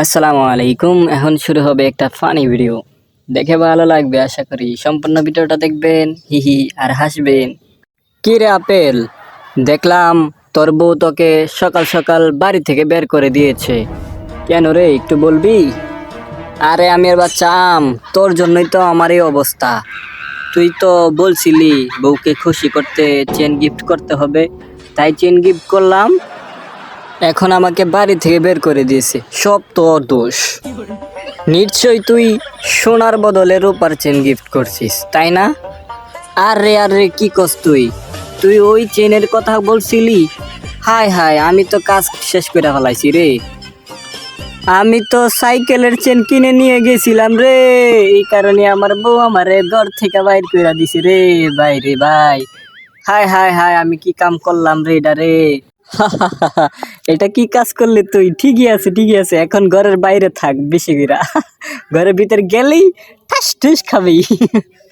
আসসালামু আলাইকুম। এখন শুরু হবে একটা ফানি ভিডিও দেখে ভালো লাগবে, আশা করি সম্পূর্ণ ভিডিওটা দেখবেন, হি হি, আর হাসবেন। কি রে আপেল? দেখলাম তোর বউ তোকে সকাল সকাল বাড়ি থেকে বের করে দিয়েছে। কেন রে, একটু বলবি? আরে আমের বাচ্চা আম, তোর জন্যই তো আমার এই অবস্থা। তুই তো বলছিলি, বউকে খুশি করতে চেন গিফট করতে হবে। তাই চেন গিফট করলাম এখন আমাকে বাড়ি থেকে বের করে দিয়েছে। সব তোর দোষ। নিশ্চয়ই তুই সোনার বদলে রূপার চেন গিফট করছিস, তাই না? আরে আরে, কি কস তুই? তুই ওই চেনের কথা বলছিলি? হায় হায়, আমি তো কাজ শেষ করে ফেলাইছি রে। আমি তো সাইকেলের চেন কিনে নিয়ে গেছিলাম রে। এই কারণে আমার বউ আমারে ঘর থেকে বাইর করে দিছে রে। ভাই রে ভাই। হায় হায় হায়, আমি কি কাম করলাম রে এটা রে? এটা কি কাজ করলে তুই? ঠিকই আছে ঠিকই আছে। এখন ঘরের বাইরে থাক, বেশি ঘরের ভিতরে গেলেই ঠাস ঠুস খাবি।